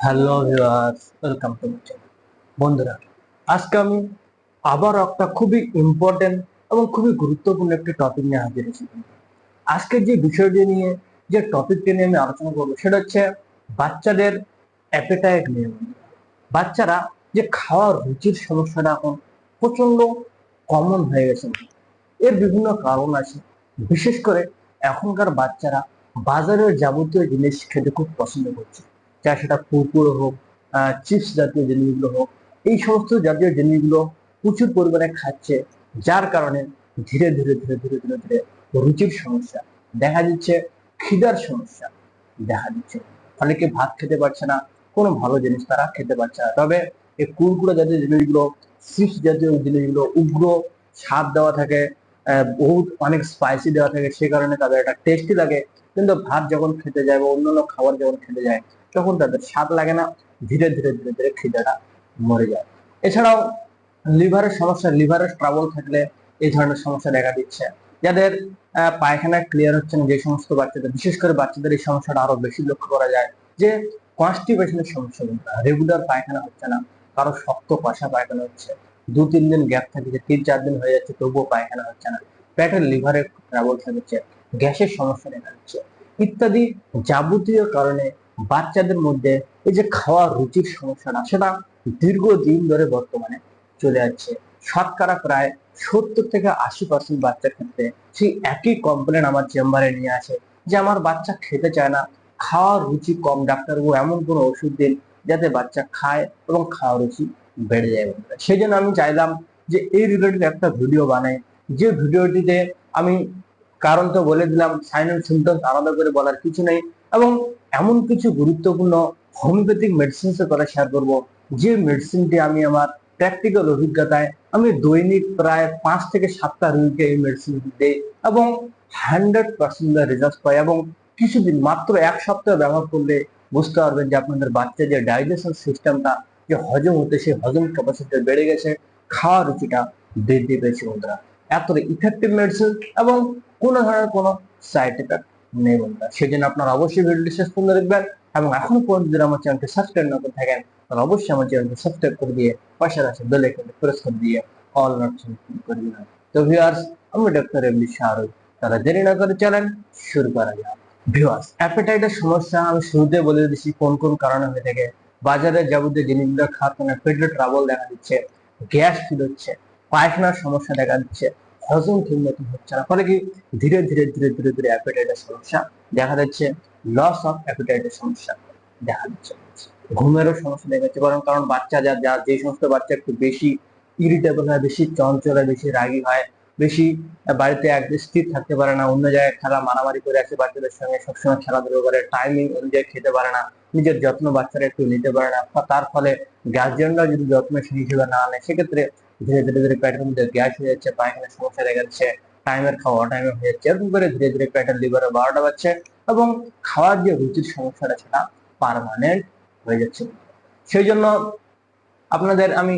Hello viewers welcome to my channel বন্ধুরা, আজকে আমি আবার একটা খুবই ইম্পর্টেন্ট এবং খুবই গুরুত্বপূর্ণ একটি টপিক নিয়ে হাজির হয়েছি আজকে যে বিষয়টি নিয়ে যে টপিকটি নিয়ে আমি আলোচনা করব সেটা হচ্ছে বাচ্চাদের অ্যাপেটাইট নিয়ে বাচ্চারা যে খাওয়ার রুচির সমস্যাটা এখন প্রচণ্ড কমন হয়ে গেছে এর বিভিন্ন কারণ আছে। বিশেষ করে এখনকার বাচ্চারা বাজারের যাবতীয় জিনিস খেতে খুব পছন্দ করছে। চা সেটা কুরকুরে হোক চিপস জাতীয় জিনিসগুলো হোক, এই সমস্ত জাতীয় জিনিসগুলো প্রচুর পরিমাণে খাচ্ছে, যার কারণে ধীরে ধীরে ধীরে ধীরে ধীরে ধীরে রুচির সমস্যা দেখা দিচ্ছে, খিদার সমস্যা দেখা দিচ্ছে। অনেকে ভাত খেতে পারছে না, কোনো ভালো জিনিস তারা খেতে পারছে না। তবে এই কুরকুরে জাতীয় জিনিসগুলো চিপস জাতীয় জিনিসগুলো, উগ্র স্বাদ দেওয়া থাকে বহুত অনেক স্পাইসি দেওয়া থাকে, সে কারণে তাদের একটা টেস্টি লাগে। কিন্তু ভাত যখন খেতে যায় বা অন্যান্য খাবার যখন খেতে যায় তখন তাদের স্বাদ লাগে না, ধীরে ধীরে ধীরে ধীরে খিদাটা মরে যায়। এছাড়াও লিভারের সমস্যা, লিভারের ট্রাবল থাকলে এই ধরনের সমস্যা দেখা দিচ্ছে। যাদের পায়খানা ক্লিয়ার হচ্ছে না, যে সমস্ত বাচ্চাদের, বিশেষ করে বাচ্চাদের এই সমস্যাটা আরও বেশি লক্ষ্য করা যায়, যে কনস্টিপেশনের সমস্যা রেগুলার পায়খানা হচ্ছে না, কারও শক্ত কষা পায়খানা হচ্ছে, দু, তিন দিন গ্যাপ থাকে, যে তিন, চার দিন হয়ে যাচ্ছে, তবুও পায়খানা হচ্ছে না, পেটের লিভারের ট্রাবল থাকছে, গ্যাসের সমস্যা দেখা দিচ্ছে, ইত্যাদি যাবতীয় কারণে বাচ্চাদের মধ্যে এই যে খাওয়ার রুচির সমস্যাটা সেটা দীর্ঘদিন ধরে বর্তমানে চলে যাচ্ছে শতকরা প্রায় সত্তর থেকে আশি পার্সেন্ট বাচ্চার ক্ষেত্রে সেই একই কমপ্লেন আমার চেম্বারে নিয়ে আসে যে আমার বাচ্চা খেতে চায় না। খাওয়ার রুচি কম, ডাক্তারবাবু এমন কোনো ওষুধ দিন যাতে বাচ্চা খায় এবং খাওয়ার রুচি বেড়ে যায়। সেই জন্য আমি চাইলাম যে এই রিলেটেড একটা ভিডিও বানাই। যে ভিডিওটিতে আমি কারণ তো বলে দিলাম সাইন এন্ড সিমটমস আলাদা করে বলার কিছু নেই এবং এমন কিছু গুরুত্বপূর্ণ হোমিওপ্যাথিক মেডিসিন এর কথা শেয়ার করব। যে মেডিসিনটি আমি আমার প্র্যাকটিক্যাল অভিজ্ঞতায় আমি দৈনিক প্রায় পাঁচ থেকে সাতটা রোগীকে এই মেডিসিন দিই এবং হান্ড্রেড পার্সেন্ট রেজাল্ট পাই এবং কিছুদিন, মাত্র এক সপ্তাহ ব্যবহার করলে বুঝতে পারবেন যে আপনাদের বাচ্চার যে ডাইজেশন সিস্টেমটা যে হজম হতে, সেই হজম ক্যাপাসিটি বেড়ে গেছে, খাওয়ার রুচিটা বৃদ্ধি পেয়েছে বন্ধুরা। এত ইফেক্টিভ মেডিসিন এবং কোনো ধরনের কোনো সাইড এফেক্ট নেই বন্ধুরা সেই জন্য আপনারা অবশ্যই ভিডিওটি শেষ পর্যন্ত দেখবেন এবং এখনও পর্যন্ত যদি আমার চ্যানেলটি সাবস্ক্রাইব না করে থাকেন তাহলে অবশ্যই আমার চ্যানেলটি সাবস্ক্রাইব করে দিয়ে পাশে বেল আইকনটি প্রেস করে দিয়ে অল করে দিবেন। তো ভিউয়ার্স আমি ডক্টর শাহরুখ তারা দেরি না করে চলেন, শুরু করা যাক। ভিউয়ার্স অ্যাপেটাইটের সমস্যা আমি শুরুতে বলে দিচ্ছি কোন কোন কারণে হয়ে থাকে। বাজারে যাবতীয় জিনিসগুলো খাওয়ার ট্রাবল দেখা দিচ্ছে গ্যাস ফিল হচ্ছে, পায়খানার সমস্যা দেখা দিচ্ছে হজম ঠিক মতো হচ্ছে না। ফলে কি? ধীরে ধীরে ধীরে ধীরে ধীরে অ্যাপেটাইটের সমস্যা দেখা যাচ্ছে লস অফ অ্যাপেটাইটের সমস্যা দেখা দিচ্ছে। ঘুমেরও সমস্যা দেখা যাচ্ছে কারণ কারণ বাচ্চা যা যা, যে সমস্ত বাচ্চা একটু বেশি ইরিটেবল হয়, বেশি চঞ্চল হয় বেশি রাগী হয়, বেশি বাড়িতে এক স্থির থাকতে পারে না, অন্য জায়গায় খেলা মারামারি করে আসে বাচ্চাদের সঙ্গে, সবসময় খেলাধুলো করে টাইমিং অনুযায়ী খেতে পারে না, নিজের যত্ন বাচ্চারা একটু নিতে পারে না তার ফলে গার্জিয়ানরা যদি যত্ন সেই হিসেবে না নেয়, সেক্ষেত্রে ধীরে ধীরে ধীরে পেটের মধ্যে গ্যাস হয়ে যাচ্ছে পায়খানার সমস্যা দেখা যাচ্ছে, টাইমের খাওয়া টাইমে হয়ে যাচ্ছে, এরকম করে ধীরে ধীরে পেটের লিভারে বারোটা বাজছে এবং খাওয়ার যে রুচির সমস্যাটা সেটা পারমানেন্ট হয়ে যাচ্ছে। সেই জন্য আপনাদের আমি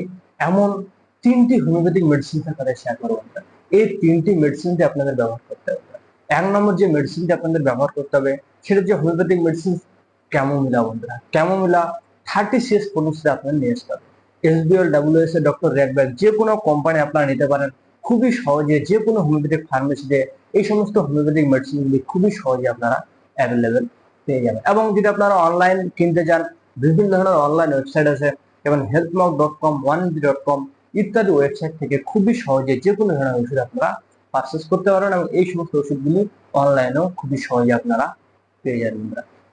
এমন তিনটি হোমিওপ্যাথিক মেডিসিন কথা শেয়ার করব এই তিনটি মেডিসিনটি আপনাদের ব্যবহার করতে হবে। এক নম্বর যে মেডিসিনটি আপনাদের ব্যবহার করতে হবে, সেটা যে হোমিওপ্যাথিক মেডিসিন ক্যামোমিলা বন্ধুরা। ক্যামোমিলা থার্টি সিএস পলিসিতে আপনার নিয়ে আসতে হবে। এসবিএল ডাব্লিউএস এ ডক্টর রেডব্যাক যে কোনো কোম্পানি আপনারা নিতে পারেন, খুবই সহজে যে কোনো হোমিওপ্যাথিক ফার্মেসিতে এই সমস্ত হোমিওপ্যাথিক মেডিসিনগুলি খুবই সহজে আপনারা অ্যাভেলেবেল পেয়ে যাবেন। এবং যদি আপনারা অনলাইন কিনতে চান, বিভিন্ন ধরনের অনলাইন ওয়েবসাইট আছে, যেমন healthmark dot com one dot com ইত্যাদি ওয়েবসাইট থেকে খুবই সহজে যে কোনো ধরনের ওষুধ আপনারা পারচেস করতে পারেন এবং এই সমস্ত ওষুধগুলি অনলাইনেও খুবই সহজে আপনারা পেয়ে যাবেন।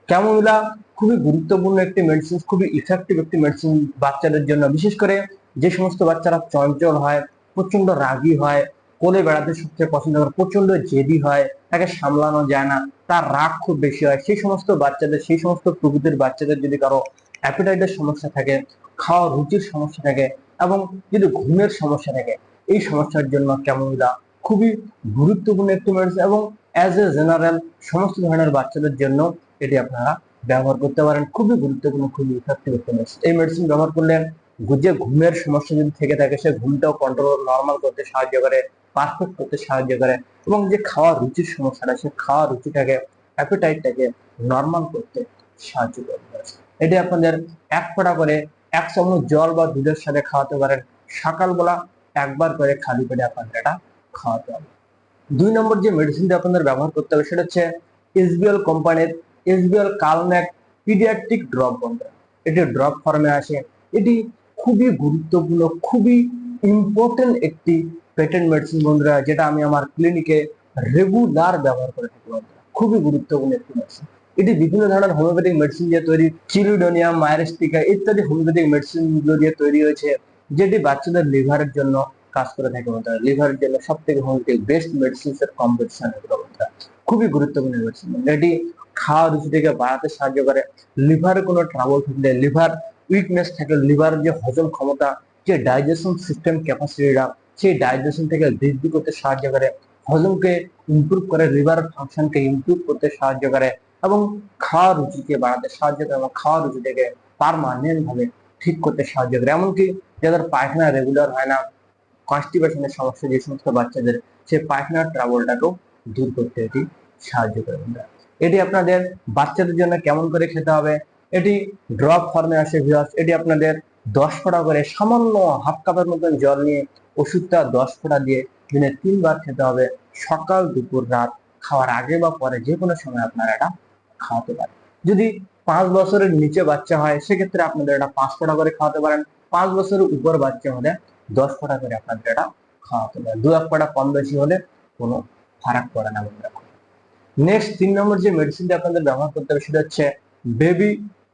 ক্যামোমিলা খুবই গুরুত্বপূর্ণ একটি মেডিসিন খুবই ইফেক্টিভ একটি মেডিসিন বাচ্চাদের জন্য। বিশেষ করে যে সমস্ত বাচ্চারা চঞ্চল হয় প্রচণ্ড রাগী হয়, কোলে বেড়াতে সবচেয়ে পছন্দ করে প্রচণ্ড জেদি হয়, তাকে সামলানো যায় না, তার রাগ খুব বেশি হয়, সেই সমস্ত বাচ্চাদের, সেই সমস্ত প্রকৃতির বাচ্চাদের যদি কারও অ্যাপিটাইটের সমস্যা থাকে, খাওয়া রুচির সমস্যা থাকে এবং যদি ঘুমের সমস্যা থাকে, এই সমস্যার জন্য ক্যামোমিলা খুবই গুরুত্বপূর্ণ একটি মেডিসিন এবং অ্যাজ এ জেনারেল সমস্ত ধরনের বাচ্চাদের জন্য এটি আপনারা ব্যবহার করতে পারেন। খুবই গুরুত্বপূর্ণ, খুবই মেডিসিন এই মেডিসিন ব্যবহার করলে যে ঘুমের সমস্যা যদি থেকে থাকে, সে ঘুমটাও কন্ট্রোল নর্মাল করতে সাহায্য করে পারফেক্ট করতে সাহায্য করে এবং যে খাওয়ার রুচির সমস্যাটা, সে খাওয়া রুচিটাকে অ্যাপিটাইটটাকে নর্মাল করতে সাহায্য করে। এটি আপনাদের এক ফোঁটা করে এক চামচ জল বা দুধের সাথে খাওয়াতে পারেন। সকালবেলা একবার করে খালি পেটে আপনাদের এটা খাওয়াতে হবে। দুই নম্বর যে মেডিসিনটা আপনাদের ব্যবহার করতে হবে, সেটা হচ্ছে এসবিএল কোম্পানির এসবিএল কালম্যাক পিডিয়াট্রিক ড্রপ বন্ধুরা এটি ড্রপ ফর্মে আসে। এটি খুবই গুরুত্বপূর্ণ, খুবই ইম্পর্টেন্ট একটি পেটেন্ট মেডিসিন বন্ধুরা, যেটা আমি আমার ক্লিনিকে রেগুলার ব্যবহার করে থাকি খুবই গুরুত্বপূর্ণ একটি মেডিসিন এটি বিভিন্ন ধরনের হোমিওপ্যাথিক মেডিসিন দিয়ে তৈরি চিলিডোনিয়াম মায়ারিস্টিকা ইত্যাদি হোমিওপ্যাথিক মেডিসিনগুলো দিয়ে তৈরি হয়েছে, যেটি বাচ্চাদের লিভারের জন্য কাজ করে থাকে বন্ধুরা। লিভারের জন্য সব থেকে হোমিওপ্যাথিক বেস্ট মেডিসিন এর কম্পিটিশন খুবই গুরুত্বপূর্ণ মেডিসিন এটি খাওয়া রুচিটাকে বাড়াতে সাহায্য করে। লিভারে কোনো ট্রাবল থাকলে, লিভার উইকনেস থাকলে লিভারের যে হজম ক্ষমতা, যে ডাইজেশন সিস্টেম ক্যাপাসিটিটা সেই ডাইজেশন থেকে বৃদ্ধি করতে সাহায্য করে। হজমকে ইমপ্রুভ করে লিভার ফাংশনকে ইমপ্রুভ করতে সাহায্য করে এবং খাওয়া রুচিকে বাড়াতে সাহায্য করে এবং খাওয়া রুচিটাকে পারমানেন্ট ভাবে ঠিক করতে সাহায্য করে। এমনকি যাদের পায়খানা রেগুলার হয় না কনস্টিপেশনের সমস্যা যে সমস্ত বাচ্চাদের, সেই পায়খানার ট্রাবলটাকেও দূর করতে এটি সাহায্য করে। এটি আপনাদের বাচ্চাদের জন্য কেমন করে খেতে হবে? এটি ড্রপ ফর্মে আসে ভিউয়ার্স এটি আপনাদের দশ ফোঁটা করে সামান্য হাফ কাপের মতন জল নিয়ে ওষুধটা দশ ফোঁটা দিয়ে দিনে তিনবার খেতে হবে। সকাল, দুপুর, রাত খাওয়ার আগে বা পরে যে কোনো সময় আপনারা এটা খাওয়াতে পারেন। যদি পাঁচ বছরের নিচে বাচ্চা হয়, সেক্ষেত্রে আপনাদের এটা পাঁচ ফোঁটা করে খাওয়াতে পারেন। পাঁচ বছরের উপর বাচ্চা হলে দশ ফোঁটা করে আপনাদের এটা খাওয়াতে পারেন। দু এক ফোঁটা কম বেশি হলে কোনো ফারাক পড়ে না বন্ধুরা। নেক্সট তিন নম্বর যে মেডিসিনটা আপনাদের ব্যবহার করতে হবে সেটা হচ্ছে বেবি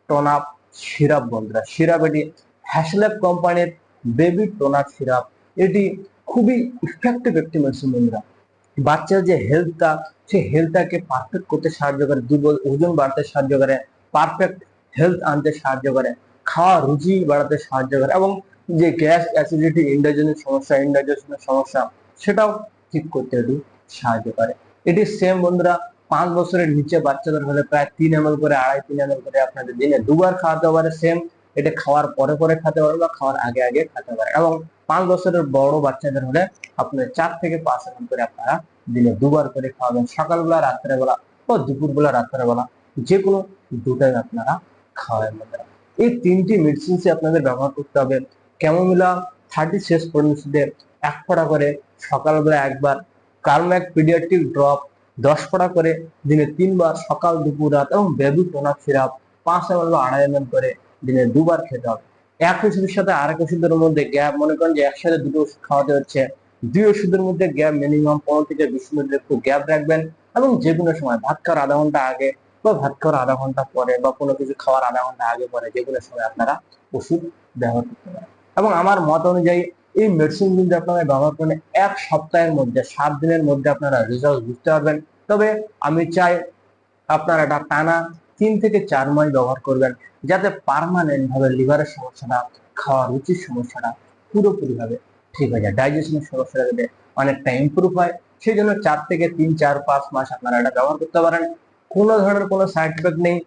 টোনাপ সিরাপ বন্ধুরা। সিরাপ এটি হ্যাসল্যাব কোম্পানির বেবি টোনাপ সিরাপ এটি খুবই ইফেক্টিভ একটি মেডিসিন বন্ধুরা। বাচ্চার যে হেলথটা সেই হেলথটাকে পারফেক্ট করতে সাহায্য করে, দুর্বল ওজন বাড়তে সাহায্য করে পারফেক্ট হেলথ আনতে সাহায্য করে, খাওয়া রুচি বাড়াতে সাহায্য করে এবং যে গ্যাস অ্যাসিডিটি ইন্ডাইজেনের সমস্যা ইন্ডাইজেশনের সমস্যা, সেটাও ঠিক করতে এটি সাহায্য করে। এটি সেম বন্ধুরা পাঁচ বছরের নিচে বাচ্চাদের হলে প্রায় তিন এমএল করে, আড়াই, তিন এমএল করে আপনাদের দিনে দুবার খাওয়াতে পারে সেম এটা খাওয়ার পরে পরে খেতে পারে বা খাওয়ার আগে আগে খেতে পারে। এবং পাঁচ বছরের বড় বাচ্চাদের হলে আপনার চার থেকে পাঁচ এমএল করে আপনারা দিনে দুবার করে খাওয়াবেন। সকালবেলা, রাত্রেবেলা বা দুপুরবেলা, রাত্রেবেলা যে কোনো দুটাই আপনারা খাওয়াবেন। এই তিনটি মেডিসিন আপনাদের ব্যবহার করতে হবে। ক্যামোমিলা থার্টি শেষ পরিণতিতে এক ফোঁটা করে সকালবেলা একবার। কার্ম্যাক পিডিয়াট্রিক ড্রপ দশ ফোঁটা করে দিনে তিনবার সকাল, দুপুর, রাত এবং বেবি টোনাপ সিরাপ, পাঁচ এম বা আড়াই এম করে দিনে দুবার খেতে হবে। এক ওষুধের সাথে আরেক ওষুধের মধ্যে গ্যাপ, মনে করেন যে একসাথে দুটো ওষুধ খাওয়াতে হচ্ছে, দুই ওষুধের মধ্যে গ্যাপ মিনিমাম পনেরো থেকে বিশ মিনিট একটু গ্যাপ রাখবেন এবং যে কোনো সময় ভাত খাওয়ার আধা ঘণ্টা আগে বা ভাত খাওয়ার আধা ঘণ্টা পরে বা কোনো কিছু খাওয়ার আধা ঘণ্টা আগে পরে যে কোনো সময় আপনারা ওষুধ ব্যবহার করতে পারেন। এবং আমার মত অনুযায়ী এই মেডিসিন কিন্তু আপনারা ব্যবহার করলে এক সপ্তাহের মধ্যে, সাত দিনের মধ্যে আপনারা রেজাল্ট বুঝতে পারবেন। তবে আমি চাই আপনারা এটা টানা তিন থেকে চার মাস ব্যবহার করবেন, যাতে পারমানেন্ট ভাবে লিভারের সমস্যাটা, খাওয়ার রুচির সমস্যাটা পুরোপুরি ভাবে ঠিক হয়ে যায়। ডাইজেশনের সমস্যাটা যাতে অনেকটা ইমপ্রুভ হয় সেই জন্য চার থেকে তিন, চার, পাঁচ মাস আপনারা এটা ব্যবহার করতে পারেন। কোনো ধরনের কোনো সাইড এফেক্ট নেই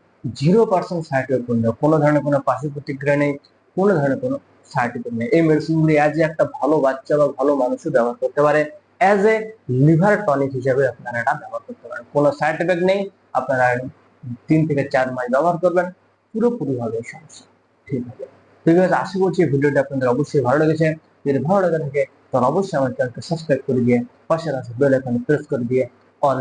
জিরো পার্সেন্ট সাইড এফেক্ট নেই কোনো ধরনের কোনো পার্শ্ব প্রতিক্রিয়া নেই, কোনো ধরনের কোনো এফেক্ট নেই। এই মেডিসিনগুলি অ্যাজ এ একটা ভালো বাচ্চা বা ভালো মানুষও ব্যবহার করতে পারে। অ্যাজ এ লিভার টনিক হিসেবে আপনারা এটা ব্যবহার করতে পারেন। কোনো সাইড এফেক্ট নেই, আপনারা তিন থেকে চার মাস ব্যবহার করবেন। পুরোপুরি ভাবে সমস্যা। ঠিক হবে ঠিক আছে আশা করছি ভিডিওটা আপনাদের অবশ্যই ভালো লেগেছে। যদি ভালো লেগে থাকে, তাহলে অবশ্যই আমার চ্যানেলকে সাবস্ক্রাইব করে দিয়ে পাশে আছে বেল আইকনে প্রেস করে দিয়ে অল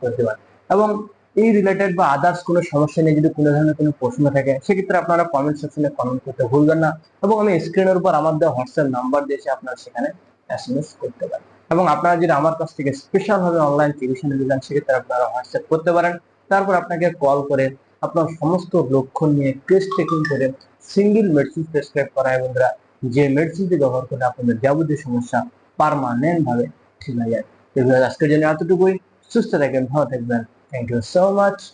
করে দেবেন। এবং এই রিলেটেড বা আদার্স কোনো সমস্যা নিয়ে যদি কোনো ধরনের কোনো প্রশ্ন থাকে, সেক্ষেত্রে আপনারা কমেন্ট সেকশনে কমেন্ট করতে ভুলবেন না এবং আমি স্ক্রিনের উপর আমার দেওয়া হোয়াটসঅ্যাপ নাম্বার দিয়েছি আপনারা সেখানে এসএমএস করতে পারেন। এবং আপনারা যদি আমার কাছ থেকে স্পেশাল ভাবে অনলাইন টিউশন নিতে চান, সেক্ষেত্রে আপনারা হোয়াটসঅ্যাপ করতে পারেন। তারপর আপনাকে কল করে আপনার সমস্ত লক্ষণ নিয়ে টেস্ট টেকিং করে সিঙ্গেল মেডিসিন প্রেসক্রাইব করা হয় বন্ধুরা। যে মেডিসিনটি ব্যবহার করে আপনাদের যাবতীয় সমস্যা পারমানেন্ট ভাবে ঠিক হয়ে যায়। আজকের জন্য এতটুকুই। সুস্থ থাকবেন ভালো থাকবেন। Thank you so much.